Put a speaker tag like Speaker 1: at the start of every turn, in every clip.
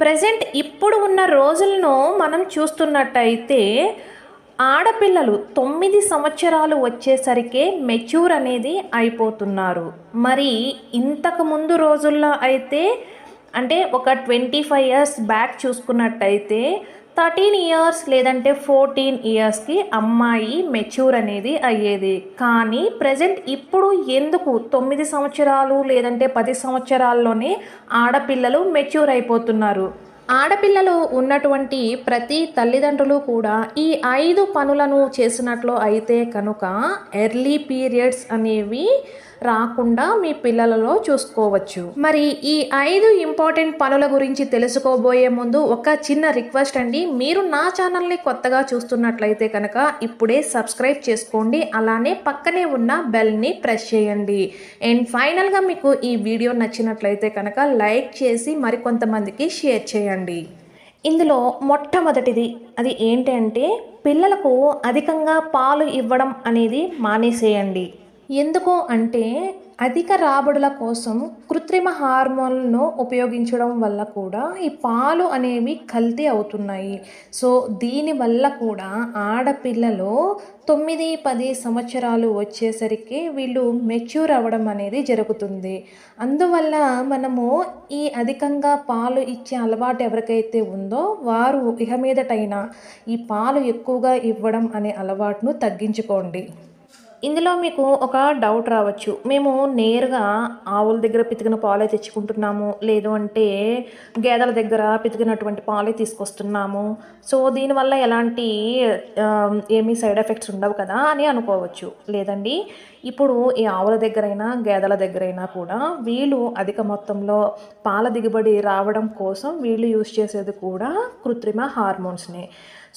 Speaker 1: Present ఇప్పుడు ఉన్న రోజులను మనం చూస్తున్నట్టయితే ఆడపిల్లలు తొమ్మిది సంవత్సరాలు వచ్చేసరికే మెచ్యూర్ అనేది అయిపోతున్నారు. మరి ఇంతకుముందు రోజుల్లో అయితే అంటే ఒక ట్వంటీ ఫైవ్ ఇయర్స్ బ్యాక్ చూసుకున్నట్టయితే థర్టీన్ ఇయర్స్ లేదంటే ఫోర్టీన్ ఇయర్స్కి అమ్మాయి మెచ్యూర్ అనేది అయ్యేది. కానీ ప్రజెంట్ ఇప్పుడు ఎందుకు? తొమ్మిది సంవత్సరాలు లేదంటే పది సంవత్సరాల్లోనే ఆడపిల్లలు మెచ్యూర్ అయిపోతున్నారు. ఆడపిల్లలు ఉన్నటువంటి ప్రతి తల్లిదండ్రులు కూడా ఈ ఐదు పనులను చేసినట్లు అయితే కనుక ఎర్లీ పీరియడ్స్ అనేవి రాకుండా మీ పిల్లలలో చూసుకోవచ్చు. మరి ఈ ఐదు ఇంపార్టెంట్ పనుల గురించి తెలుసుకోబోయే ముందు ఒక చిన్న రిక్వెస్ట్ అండి. మీరు నా ఛానల్ని కొత్తగా చూస్తున్నట్లయితే కనుక ఇప్పుడే సబ్స్క్రైబ్ చేసుకోండి. అలానే పక్కనే ఉన్న బెల్ని ప్రెస్ చేయండి. అండ్ ఫైనల్గా మీకు ఈ వీడియో నచ్చినట్లయితే కనుక లైక్ చేసి మరికొంతమందికి షేర్ చేయండి. ఇందులో మొట్టమొదటిది అది ఏంటంటే పిల్లలకు అధికంగా పాలు ఇవ్వడం అనేది మానేసేయండి. ఎందుకు అంటే అధిక రాబడుల కోసం కృత్రిమ హార్మోన్లను ఉపయోగించడం వల్ల కూడా ఈ పాలు అనేవి కల్తీ అవుతున్నాయి. సో దీనివల్ల కూడా ఆడపిల్లలు తొమ్మిది పది సంవత్సరాలు వచ్చేసరికి వీళ్ళు మెచ్యూర్ అవ్వడం అనేది జరుగుతుంది. అందువల్ల మనము ఈ అధికంగా పాలు ఇచ్చే అలవాటు ఎవరికైతే ఉందో వారు ఇక మీదటైనా ఈ పాలు ఎక్కువగా ఇవ్వడం అనే అలవాటును తగ్గించుకోండి. ఇందులో మీకు ఒక డౌట్ రావచ్చు. మేము నేరుగా ఆవుల దగ్గర పితికిన పాలే తెచ్చుకుంటున్నాము. లేదు అంటే గేదెల దగ్గర పితికినటువంటి పాలే తీసుకొస్తున్నాము. సో దీనివల్ల ఎలాంటి ఏమీ సైడ్ ఎఫెక్ట్స్ ఉండవు కదా అని అనుకోవచ్చు. లేదండి ఇప్పుడు ఈ ఆవుల దగ్గరైనా గేదెల దగ్గరైనా కూడా వీళ్ళు అధిక మొత్తంలో పాల దిగుబడి రావడం కోసం వీళ్ళు యూజ్ చేసేది కూడా కృత్రిమ హార్మోన్స్నే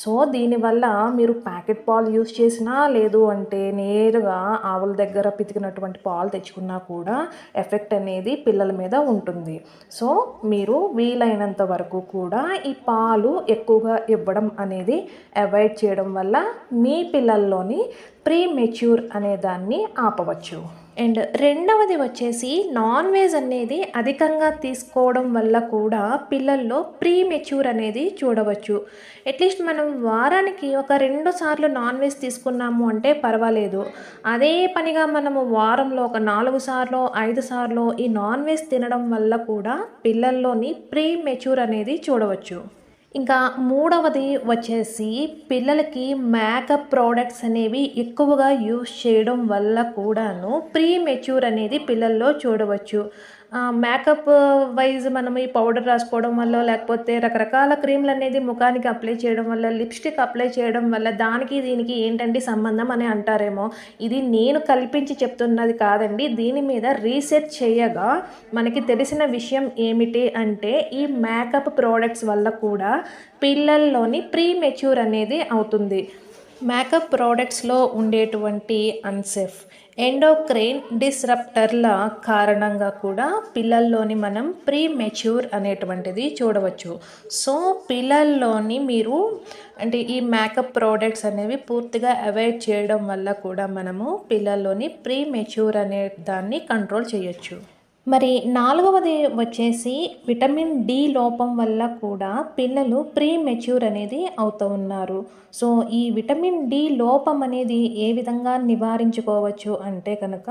Speaker 1: సో దీనివల్ల మీరు ప్యాకెట్ పాలు యూస్ చేసినా లేదు అంటే నేరుగా ఆవుల దగ్గర పితికినటువంటి పాలు తెచ్చుకున్నా కూడా ఎఫెక్ట్ అనేది పిల్లల మీద ఉంటుంది. సో మీరు వీలైనంత వరకు కూడా ఈ పాలు ఎక్కువగా ఇవ్వడం అనేది అవాయిడ్ చేయడం వల్ల మీ పిల్లల్లోని ప్రీ మెచ్యూర్ అనే దాన్ని ఆపవచ్చు. అండ్ రెండవది వచ్చేసి నాన్ వెజ్ అనేది అధికంగా తీసుకోవడం వల్ల కూడా పిల్లల్లో ప్రీ మెచ్యూర్ అనేది చూడవచ్చు. అట్లీస్ట్ మనం వారానికి ఒక రెండు సార్లు నాన్ వెజ్ తీసుకున్నాము అంటే పర్వాలేదు. అదే పనిగా మనము వారంలో ఒక నాలుగు సార్లు ఐదు సార్లు ఈ నాన్ వెజ్ తినడం వల్ల కూడా పిల్లల్లోని ప్రీ మెచ్యూర్ అనేది చూడవచ్చు. ఇంకా మూడవది వచ్చేసి పిల్లలకి మేకప్ ప్రోడక్ట్స్ అనేవి ఎక్కువగా యూస్ చేయడం వల్ల కూడాను ప్రీ మెచ్యూర్ అనేది పిల్లల్లో చూడవచ్చు. మేకప్ వైజ్ మనం ఈ పౌడర్ రాసుకోవడం వల్ల లేకపోతే రకరకాల క్రీమ్లు అనేది ముఖానికి అప్లై చేయడం వల్ల లిప్స్టిక్ అప్లై చేయడం వల్ల దానికి దీనికి ఏంటండి సంబంధం అని అంటారేమో. ఇది నేను కల్పించి చెప్తున్నది కాదండి. దీని మీద రీసెర్చ్ చేయగా మనకి తెలిసిన విషయం ఏమిటి అంటే ఈ మేకప్ ప్రోడక్ట్స్ వల్ల కూడా పిల్లల్లోని ప్రీ మెచ్యూర్ అనేది అవుతుంది. మేకప్ ప్రోడక్ట్స్లో ఉండేటువంటి అన్సేఫ్ ఎండోక్రైన్ డిస్రప్టర్ల కారణంగా కూడా పిల్లల్లోని మనం ప్రీ మెచ్యూర్ అనేటువంటిది చూడవచ్చు. సో పిల్లల్లోని మీరు అంటే ఈ మేకప్ ప్రోడక్ట్స్ అనేవి పూర్తిగా అవాయిడ్ చేయడం వల్ల కూడా మనము పిల్లల్లోని ప్రీ మెచ్యూర్ అనే దాన్ని కంట్రోల్ చేయొచ్చు. మరి నాలుగవది వచ్చేసి విటమిన్ డి లోపం వల్ల కూడా పిల్లలు ప్రీ మెచ్యూర్ అనేది అవుతూ ఉన్నారు. సో ఈ విటమిన్ డి లోపం అనేది ఏ విధంగా నివారించుకోవచ్చు అంటే కనుక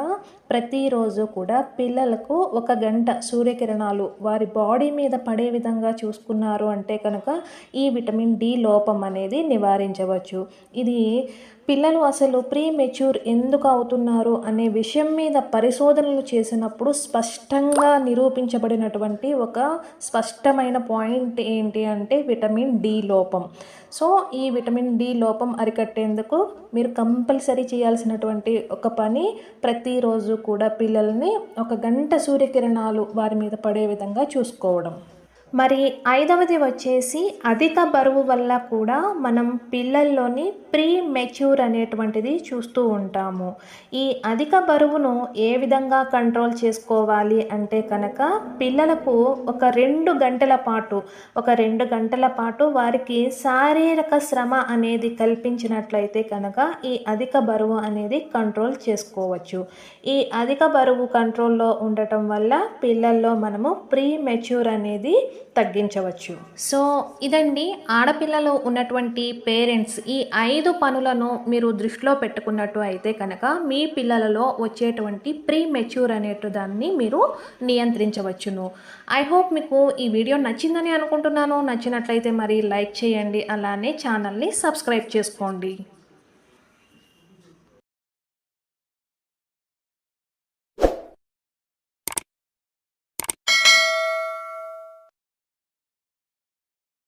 Speaker 1: ప్రతిరోజు కూడా పిల్లలకు ఒక గంట సూర్యకిరణాలు వారి బాడీ మీద పడే విధంగా చూసుకున్నారు అంటే కనుక ఈ విటమిన్ డి లోపం అనేది నివారించవచ్చు. ఇది పిల్లలు అసలు ప్రీ మెచ్యూర్ ఎందుకు అవుతున్నారు అనే విషయం మీద పరిశోధనలు చేసినప్పుడు స్పష్టంగా నిరూపించబడినటువంటి ఒక స్పష్టమైన పాయింట్ ఏంటి అంటే విటమిన్ డి లోపం. సో ఈ విటమిన్ డి లోపం అరికట్టేందుకు మీరు కంపల్సరీ చేయాల్సినటువంటి ఒక పని ప్రతిరోజు కూడా పిల్లల్ని ఒక గంట సూర్యకిరణాలు వారి మీద పడే విధంగా చూసుకోవడం. మరి ఐదవది వచ్చేసి అధిక బరువు వల్ల కూడా మనం పిల్లల్లోని ప్రీ మెచ్యూర్ అనేటువంటిది చూస్తూ ఉంటాము. ఈ అధిక బరువును ఏ విధంగా కంట్రోల్ చేసుకోవాలి అంటే కనుక పిల్లలకు ఒక రెండు గంటల పాటు ఒక రెండు గంటల పాటు వారికి శారీరక శ్రమ అనేది కల్పించినట్లయితే కనుక ఈ అధిక బరువు అనేది కంట్రోల్ చేసుకోవచ్చు. ఈ అధిక బరువు కంట్రోల్లో ఉండటం వల్ల పిల్లల్లో మనము ప్రీ మెచ్యూర్ అనేది తగ్గించవచ్చు. సో ఇదండి ఆడపిల్లలు ఉన్నటువంటి పేరెంట్స్ ఈ ఐదు పనులను మీరు దృష్టిలో పెట్టుకున్నట్టు అయితే కనుక మీ పిల్లలలో వచ్చేటువంటి ప్రీ మెచ్యూర్ అనేటు దాన్ని మీరు నియంత్రించవచ్చును. ఐ హోప్ మీకు ఈ వీడియో నచ్చిందని అనుకుంటున్నాను. నచ్చినట్లయితే మరి లైక్ చేయండి. అలానే ఛానల్ని సబ్స్క్రైబ్ చేసుకోండి.